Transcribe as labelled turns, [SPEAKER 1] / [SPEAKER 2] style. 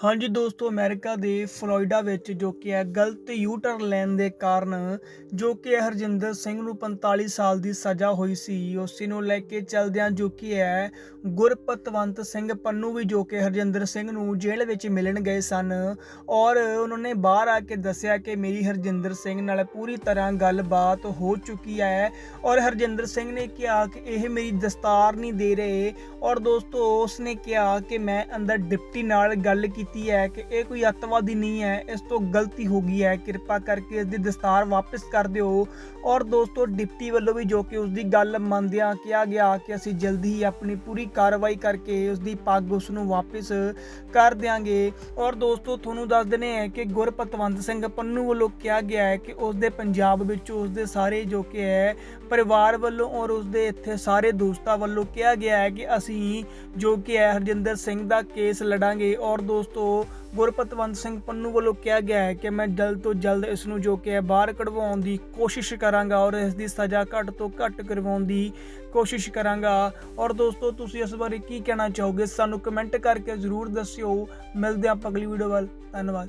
[SPEAKER 1] ਹਾਂਜੀ ਦੋਸਤੋ, ਅਮਰੀਕਾ ਦੇ ਫਲੋਰੀਡਾ ਵਿੱਚ ਜੋ ਕਿ ਹੈ ਗਲਤ ਯੂ ਟਰਨ ਲੈਣ ਦੇ ਕਾਰਨ ਜੋ ਕਿ ਹਰਜਿੰਦਰ ਸਿੰਘ ਨੂੰ 45 ਸਾਲ ਦੀ ਸਜ਼ਾ ਹੋਈ ਸੀ, ਉਸੇ ਨੂੰ ਲੈ ਕੇ ਚਲਦਿਆਂ ਜੋ ਕਿ ਹੈ ਗੁਰਪਤਵੰਤ ਸਿੰਘ ਪੰਨੂ ਵੀ ਜੋ ਕਿ ਹਰਜਿੰਦਰ ਸਿੰਘ ਨੂੰ ਜੇਲ੍ਹ ਵਿੱਚ ਮਿਲਣ ਗਏ ਸਨ ਔਰ ਉਹਨਾਂ ਨੇ ਬਾਹਰ ਆ ਕੇ ਦੱਸਿਆ ਕਿ ਮੇਰੀ ਹਰਜਿੰਦਰ ਸਿੰਘ ਨਾਲ ਪੂਰੀ ਤਰ੍ਹਾਂ ਗੱਲਬਾਤ ਹੋ ਚੁੱਕੀ ਹੈ ਔਰ ਹਰਜਿੰਦਰ ਸਿੰਘ ਨੇ ਕਿਹਾ ਕਿ ਇਹ ਮੇਰੀ ਦਸਤਾਰ ਨਹੀਂ ਦੇ ਰਹੇ ਔਰ ਦੋਸਤੋ, ਉਸ ਨੇ ਕਿਹਾ ਕਿ ਮੈਂ ਅੰਦਰ ਡਿਪਟੀ ਨਾਲ ਗੱਲ ਕੀਤੀ ਕੀਤੀ ਹੈ ਕਿ ਇਹ ਕੋਈ ਅੱਤਵਾਦੀ ਨਹੀਂ ਹੈ, ਇਸ ਤੋਂ ਗਲਤੀ ਹੋ ਗਈ ਹੈ। ਕਿਰਪਾ ਕਰਕੇ ਇਸ ਦੀ ਦਸਤਾਰ ਵਾਪਸ ਕਰ ਦਿਓ। ਔਰ ਦੋਸਤੋ, ਡਿਪਟੀ ਵੱਲੋਂ ਵੀ ਜੋ ਕਿ ਉਸ ਦੀ ਗੱਲ ਮੰਨਦਿਆਂ ਕਿਹਾ ਗਿਆ ਕਿ ਅਸੀਂ ਜਲਦੀ ਹੀ ਆਪਣੀ ਪੂਰੀ ਕਾਰਵਾਈ ਕਰਕੇ ਉਸ ਦੀ ਪੱਗ ਉਸ ਨੂੰ ਵਾਪਸ ਕਰ ਦਿਆਂਗੇ। ਔਰ ਦੋਸਤੋ, ਤੁਹਾਨੂੰ ਦੱਸ ਦਿੰਦੇ ਹੈ ਕਿ ਗੁਰਪਤਵੰਤ ਸਿੰਘ ਪੰਨੂ ਵੱਲੋਂ ਕਿਹਾ ਗਿਆ ਹੈ ਕਿ ਉਸ ਦੇ ਪੰਜਾਬ ਵਿੱਚ ਉਸ ਦੇ ਸਾਰੇ ਜੋ ਕਿ ਹੈ, ਪਰਿਵਾਰ ਵੱਲੋਂ ਔਰ ਉਸ ਦੇ ਇੱਥੇ ਸਾਰੇ ਦੋਸਤਾਂ ਵੱਲੋਂ ਕਿਹਾ ਗਿਆ ਹੈ ਕਿ ਅਸੀਂ ਜੋ ਕਿ ਹੈ ਹਰਜਿੰਦਰ ਸਿੰਘ ਦਾ ਕੇਸ ਲੜਾਂਗੇ। ਔਰ ਦੋਸਤੋ ਗੁਰਪਤਵੰਤ ਸਿੰਘ ਪੰਨੂ ਵੱਲੋਂ ਕਿਹਾ ਗਿਆ ਹੈ ਕਿ ਮੈਂ ਜਲਦ ਤੋਂ ਜਲਦ ਇਸ ਨੂੰ ਜੋ ਕਿ ਹੈ ਬਾਹਰ ਕਢਵਾਉਣ ਦੀ ਕੋਸ਼ਿਸ਼ ਕਰਾਂਗਾ ਔਰ ਇਸ ਦੀ ਸਜ਼ਾ ਘੱਟ ਤੋਂ ਘੱਟ ਕਰਵਾਉਣ ਦੀ ਕੋਸ਼ਿਸ਼ ਕਰਾਂਗਾ। ਔਰ ਦੋਸਤੋ, ਤੁਸੀਂ ਇਸ ਬਾਰੇ ਕੀ ਕਹਿਣਾ ਚਾਹੋਗੇ? ਸਾਨੂੰ ਕਮੈਂਟ ਕਰਕੇ ਜ਼ਰੂਰ ਦੱਸਿਓ। ਮਿਲਦੇ ਆਪਾਂ ਅਗਲੀ ਵੀਡੀਓ ਵੱਲ। ਧੰਨਵਾਦ।